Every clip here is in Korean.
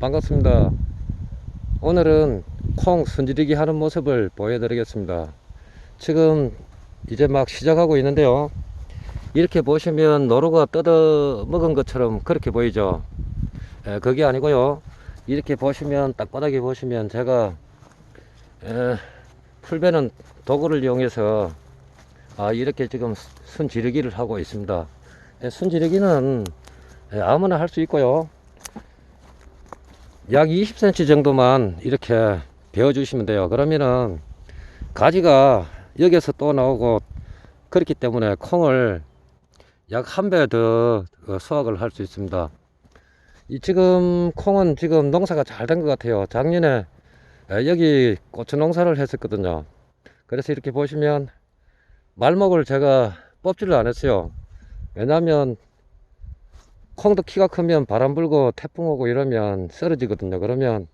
반갑습니다. 오늘은 콩 순지리기 하는 모습을 보여드리겠습니다. 지금 이제 막 시작하고 있는데요. 이렇게 보시면 노루가 뜯어 먹은 것처럼 그렇게 보이죠. 에, 그게 아니고요. 이렇게 보시면 땅바닥에 보시면 제가 에, 풀베는 도구를 이용해서 아, 이렇게 지금 순지르기를 하고 있습니다. 에, 순지르기는 에, 아무나 할 수 있고요. 약 20cm 정도만 이렇게 베어 주시면 돼요. 그러면은 가지가 여기서 또 나오고 그렇기 때문에 콩을 약 한 배 더 수확을 할 수 있습니다. 이 지금 콩은 지금 농사가 잘 된 것 같아요. 작년에 에, 여기 고추 농사를 했었거든요. 그래서 이렇게 보시면 말목을 제가 뽑지를 안 했어요. 왜냐하면 콩도 키가 크면 바람 불고 태풍 오고 이러면 쓰러지거든요. 그러면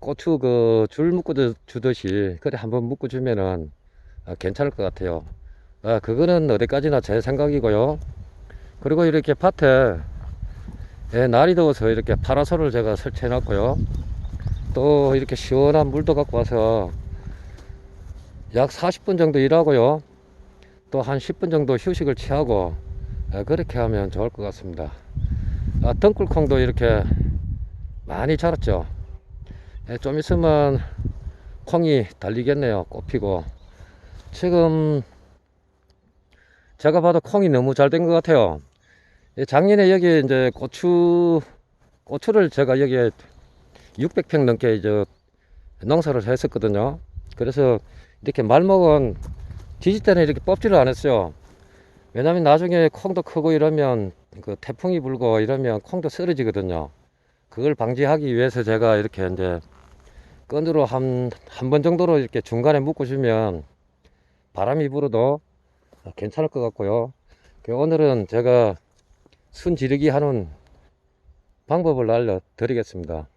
고추 그 줄 묶어 주- 주듯이 그래 한번 묶어 주면은 아, 괜찮을 것 같아요. 아, 그거는 어디까지나 제 생각이고요. 그리고 이렇게 밭에 예, 날이 더워서 이렇게 파라솔을 제가 설치해 놨고요. 또 이렇게 시원한 물도 갖고 와서 약 40분 정도 일하고요. 또 한 10분 정도 휴식을 취하고 예, 그렇게 하면 좋을 것 같습니다. 아, 덩굴콩도 이렇게 많이 자랐죠. 예, 좀 있으면 콩이 달리겠네요. 꽃피고. 지금 제가 봐도 콩이 너무 잘 된 것 같아요. 예, 작년에 여기 이제 고추, 고추를 제가 여기에 600평 넘게 이제 농사를 했었거든요. 그래서 이렇게 말먹은 뒤질 때는 이렇게 뽑지를 않았어요. 왜냐면 나중에 콩도 크고 이러면 그 태풍이 불고 이러면 콩도 쓰러지거든요. 그걸 방지하기 위해서 제가 이렇게 이제 끈으로 한, 한 번 정도로 이렇게 중간에 묶어주면 바람이 불어도 괜찮을 것 같고요. 그 오늘은 제가 순 지르기 하는 방법을 알려드리겠습니다.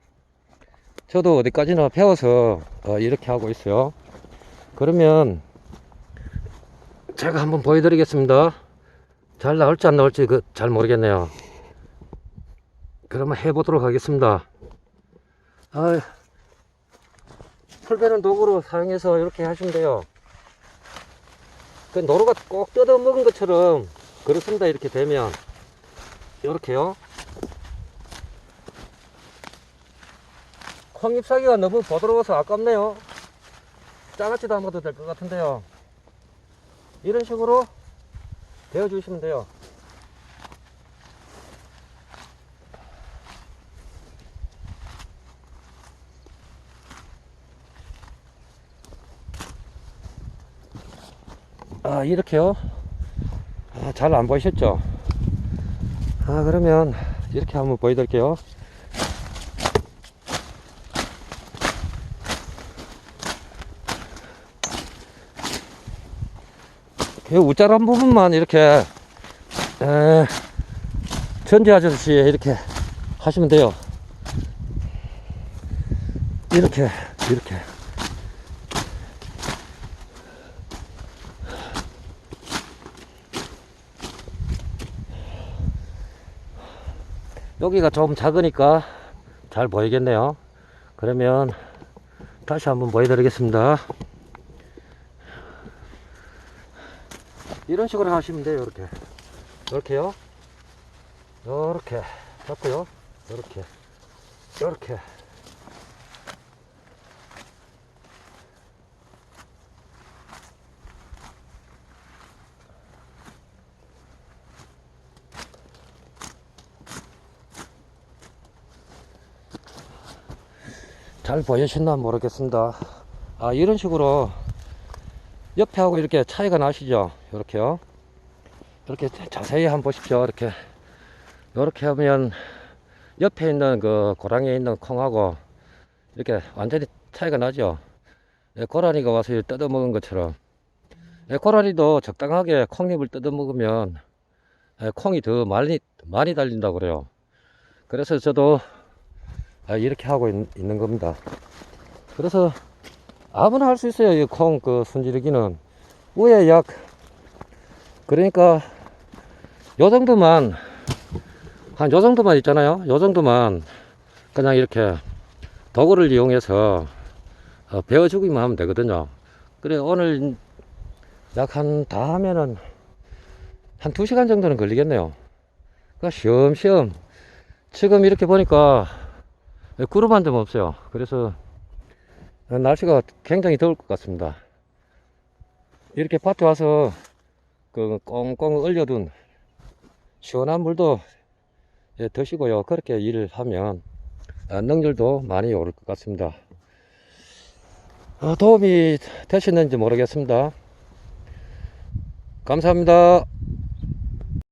저도 어디까지나 배워서 어, 이렇게 하고 있어요. 그러면 제가 한번 보여드리겠습니다. 잘 나올지 안 나올지 그 잘 모르겠네요. 그러면 해보도록 하겠습니다. 아, 풀베는 도구로 사용해서 이렇게 하시면 돼요. 그 노루가 꼭 뜯어 먹은 것처럼 그렇습니다. 이렇게 되면 이렇게요. 콩 잎사귀가 너무 부드러워서 아깝네요. 짜같이 담아도 될 것 같은데요. 이런 식으로 데워주시면 돼요. 아, 이렇게요. 아, 잘 안 보이셨죠? 아, 그러면 이렇게 한번 보여드릴게요. 이 우짜란 부분만 이렇게 에, 전지하듯이 이렇게 하시면 돼요. 이렇게 이렇게 여기가 좀 작으니까 잘 보이겠네요. 그러면 다시 한번 보여드리겠습니다. 이런 식으로 하시면 돼요. 이렇게 이렇게요. 이렇게 잡고요. 이렇게 이렇게 잘 보이셨나 모르겠습니다. 아 이런 식으로 옆에 하고 이렇게 차이가 나시죠? 이렇게요. 이렇게 자세히 한번 보십시오. 이렇게 이렇게 하면 옆에 있는 그 고랑이에 있는 콩하고 이렇게 완전히 차이가 나죠. 예, 고라니가 와서 뜯어먹은 것처럼 예, 고라니도 적당하게 콩잎을 뜯어먹으면 예, 콩이 더 많이 많이 달린다고 그래요. 그래서 저도 아, 이렇게 하고 있, 는 겁니다. 그래서 아무나 할 수 있어요. 이 콩그 순지르기는 위에 약 그러니까 요 정도만 한 요 정도만 있잖아요. 요 정도만 그냥 이렇게 도구를 이용해서 어, 베어주기만 하면 되거든요. 그래 오늘 약 한 다 하면은 한 2시간 정도는 걸리겠네요. 그 쉬엄쉬엄 지금 이렇게 보니까 구름 한 점 없어요. 그래서 날씨가 굉장히 더울 것 같습니다. 이렇게 밭에 와서 그 꽁꽁 얼려둔 시원한 물도 예, 드시고요. 그렇게 일을 하면 아, 능률도 많이 오를 것 같습니다. 어, 도움이 되셨는지 모르겠습니다. 감사합니다.